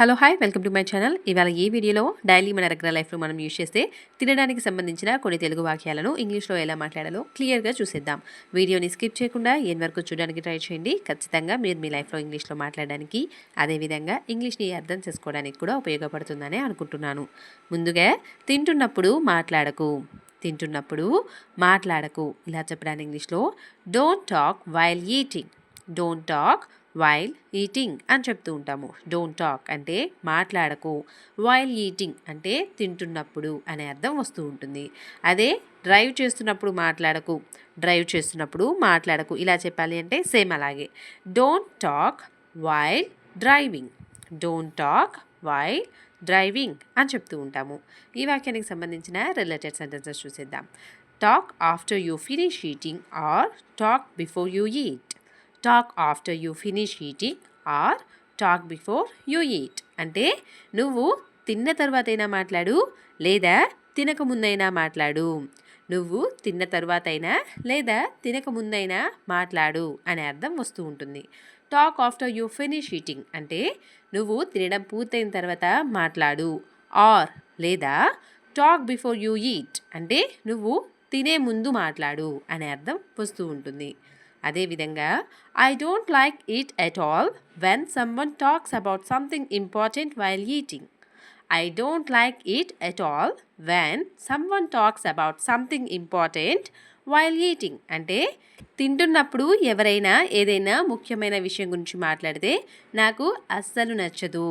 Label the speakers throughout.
Speaker 1: Hello hi. Welcome to my channel. ఇవాళ ఈ వీడియోలో డైలీ మన రెగ్యులర్ లైఫ్లో మనం యూజ్ చేస్తే తినడానికి సంబంధించిన కొన్ని తెలుగు వాక్యాలను ఇంగ్లీష్లో ఎలా మాట్లాడాలో క్లియర్గా చూసేద్దాం. వీడియోని స్కిప్ చేయకుండా ఎన్ వరకు చూడడానికి ట్రై చేయండి. ఖచ్చితంగా మీరు మీ లైఫ్లో ఇంగ్లీష్లో మాట్లాడడానికి అదేవిధంగా ఇంగ్లీష్ని అర్థం చేసుకోవడానికి కూడా ఉపయోగపడుతుందని అనుకుంటున్నాను. ముందుగా తింటున్నప్పుడు మాట్లాడకు. తింటున్నప్పుడు మాట్లాడకు. ఇలా చెప్పడానికి ఇంగ్లీష్లో don't talk while eating don't talk while eating అని చెప్తూ ఉంటాము. డోంట్ టాక్ అంటే మాట్లాడకు. వైల్ ఈటింగ్ అంటే తింటున్నప్పుడు అనే అర్థం వస్తూ ఉంటుంది. అదే డ్రైవ్ చేస్తున్నప్పుడు మాట్లాడకు. డ్రైవ్ చేస్తున్నప్పుడు మాట్లాడకు. ఇలా చెప్పాలి అంటే సేమ్ అలాగే. Don't talk while driving don't talk while driving అని చెప్తూ ఉంటాము. ఈ వాక్యానికి సంబంధించిన రిలేటెడ్ సెంటెన్సెస్ చూసేద్దాం. Talk after you finish eating or talk before you eat talk after you finish eating or talk before you eat అంటే నువ్వు తిన్న తర్వాతైనా మాట్లాడు లేదా తినక ముందైనా మాట్లాడు. నువ్వు తిన్న తర్వాతైనా లేదా తినక ముందైనా మాట్లాడు అనే అర్థం వస్తూ ఉంటుంది. Talk after you finish eating అంటే నువ్వు తినడం పూర్తయిన తర్వాత మాట్లాడు ఆర్ లేదా టాక్ బిఫోర్ యూ ఈట్ అంటే నువ్వు తినే ముందు మాట్లాడు అనే అర్థం వస్తూ ఉంటుంది. అదేవిధంగా I don't like eat at all when someone talks about something important while eating I don't like eat at all when someone talks about something important while eating అంటే తింటున్నప్పుడు ఎవరైనా ఏదైనా ముఖ్యమైన విషయం గురించి మాట్లాడితే నాకు అస్సలు నచ్చదు.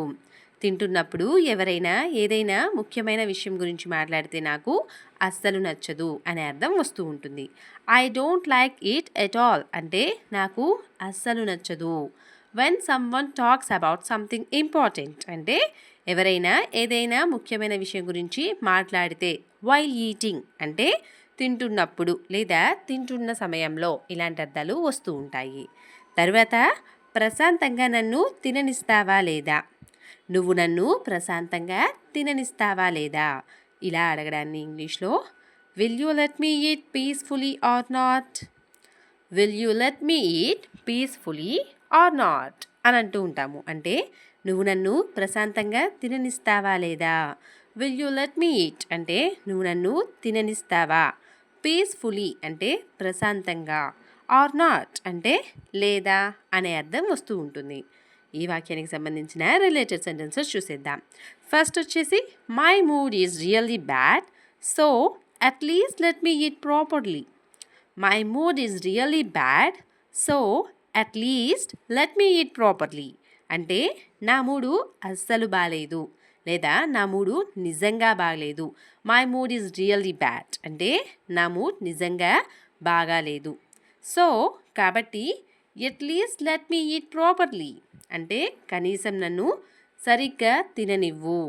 Speaker 1: తింటున్నప్పుడు ఎవరైనా ఏదైనా ముఖ్యమైన విషయం గురించి మాట్లాడితే నాకు అస్సలు నచ్చదు అనే అర్థం వస్తూ ఉంటుంది. I don't like it at all అంటే నాకు అస్సలు నచ్చదు. When someone talks about something important అంటే ఎవరైనా ఏదైనా ముఖ్యమైన విషయం గురించి మాట్లాడితే వైల్ ఈటింగ్ అంటే తింటున్నప్పుడు లేదా తింటున్న సమయంలో ఇలాంటి అర్థాలు వస్తూ ఉంటాయి. తర్వాత ప్రశాంతంగా నన్ను తిననిస్తావా లేదా? నువ్వు నన్ను ప్రశాంతంగా తిననిస్తావా లేదా? ఇలా అడగడాన్ని ఇంగ్లీష్లో. Will you let me eat peacefully or not will you let me eat peacefully or not అని అంటూ ఉంటాము. అంటే నువ్వు నన్ను ప్రశాంతంగా తిననిస్తావా లేదా? Will you let me eat అంటే నువ్వు నన్ను తిననిస్తావా? పీస్ఫుల్లీ అంటే ప్రశాంతంగా. ఆర్ నాట్ అంటే లేదా? అనే అర్థం వస్తూ ఉంటుంది. ఈ వాక్యానికి సంబంధించిన రిలేటెడ్ సెంటెన్సెస్ చూసేద్దాం. ఫస్ట్ వచ్చేసి my mood is really bad so at least let me eat properly my mood is really bad so at least let me eat properly అంటే నా మూడు అస్సలు బాగాలేదు లేదా నా మూడు నిజంగా బాగలేదు my mood is really bad అంటే నా మూడ్ నిజంగా బాగాలేదు. సో కాబట్టి at least let me eat properly అంటే కనీసం నన్ను సరిగ్గా తిననివ్వు.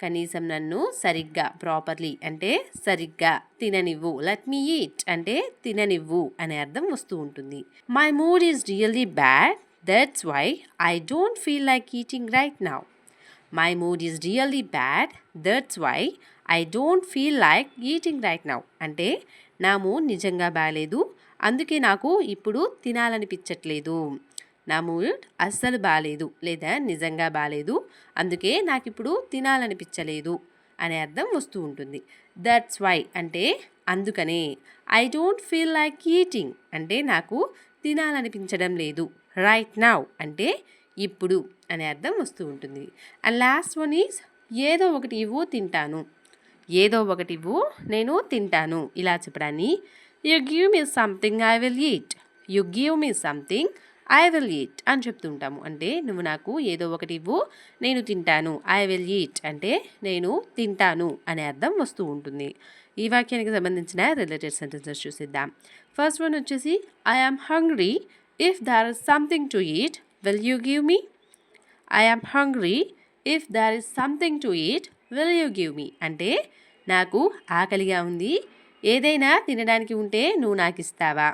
Speaker 1: కనీసం నన్ను సరిగ్గా ప్రాపర్లీ అంటే సరిగ్గా తిననివ్వు. లెట్ మీ ఈట్ అంటే తిననివ్వు అనే అర్థం వస్తూ ఉంటుంది. My mood is really bad that's why I don't feel like eating right now my mood is really bad that's why I don't feel like eating right now అంటే నా mood నిజంగా బాగాలేదు అందుకే నాకు ఇప్పుడు తినాలనిపించట్లేదు. నా మూడ్ అస్సలు బాగాలేదు లేదా నిజంగా బాగాలేదు అందుకే నాకు ఇప్పుడు తినాలనిపించలేదు అనే అర్థం వస్తూ ఉంటుంది. దట్స్ వై అంటే అందుకనే. I don't feel like eating అంటే నాకు తినాలనిపించడం లేదు. రైట్ నౌ అంటే ఇప్పుడు అనే అర్థం వస్తూ ఉంటుంది. అండ్ లాస్ట్ వన్ ఈజ్ ఏదో ఒకటి ఇవ్వు తింటాను. ఏదో ఒకటి ఇవ్వు నేను తింటాను. ఇలా చెప్పడాన్ని you give me something I will eat you give me something I will eat అని చెప్తుంటాము. అంటే నువ్వు నాకు ఏదో ఒకటి ఇవ్వు నేను తింటాను ఐ విల్ ఈట్ అంటే నేను తింటాను అనే అర్థం వస్తూ ఉంటుంది. ఈ వాక్యానికి సంబంధించిన రిలేటెడ్ సెంటెన్సెస్ చూసిద్దాం. ఫస్ట్ వన్ వచ్చేసి I am hungry if there is something to eat will you give me I am hungry if there is something to eat will you give me అంటే నాకు ఆకలిగా ఉంది. ఏదైనా తినడానికి ఉంటే నువ్వు నాకు ఇస్తావా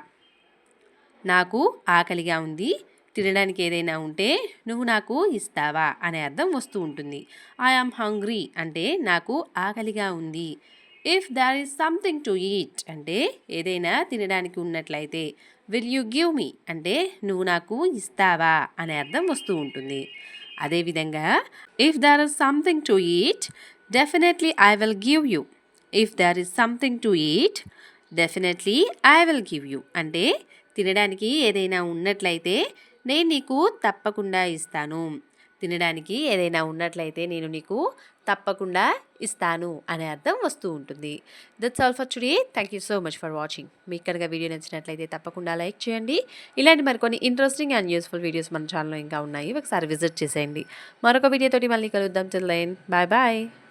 Speaker 1: నాకు ఆకలిగా ఉంది. తినడానికి ఏదైనా ఉంటే నువ్వు నాకు ఇస్తావా? అనే అర్థం వస్తూ ఉంటుంది. ఐ హంగ్రీ అంటే నాకు ఆకలిగా ఉంది. If there is something to eat అంటే ఏదైనా తినడానికి ఉన్నట్లయితే విల్ యూ గివ్ మీ అంటే నువ్వు నాకు ఇస్తావా? అనే అర్థం వస్తూ ఉంటుంది. అదేవిధంగా if there is something to eat definitely I will give you if there is something to eat definitely I will give you అంటే తినడానికి ఏదైనా ఉన్నట్లయితే నేను నీకు తప్పకుండా ఇస్తాను. తినడానికి ఏదైనా ఉన్నట్లయితే నేను నీకు తప్పకుండా ఇస్తాను అనే అర్థం వస్తూ ఉంటుంది. That's all for today thank you so much for watching మీకు కనుక వీడియో నచ్చినట్లయితే తప్పకుండా లైక్ చేయండి. ఇలాంటి మరికొన్ని ఇంట్రెస్టింగ్ అండ్ యూస్ఫుల్ వీడియోస్ మన ఛానల్లో ఇంకా ఉన్నాయి. ఒకసారి విజిట్ చేసేయండి. మరొక వీడియోతోటి మళ్ళీ కలుద్దాం. Chill bye bye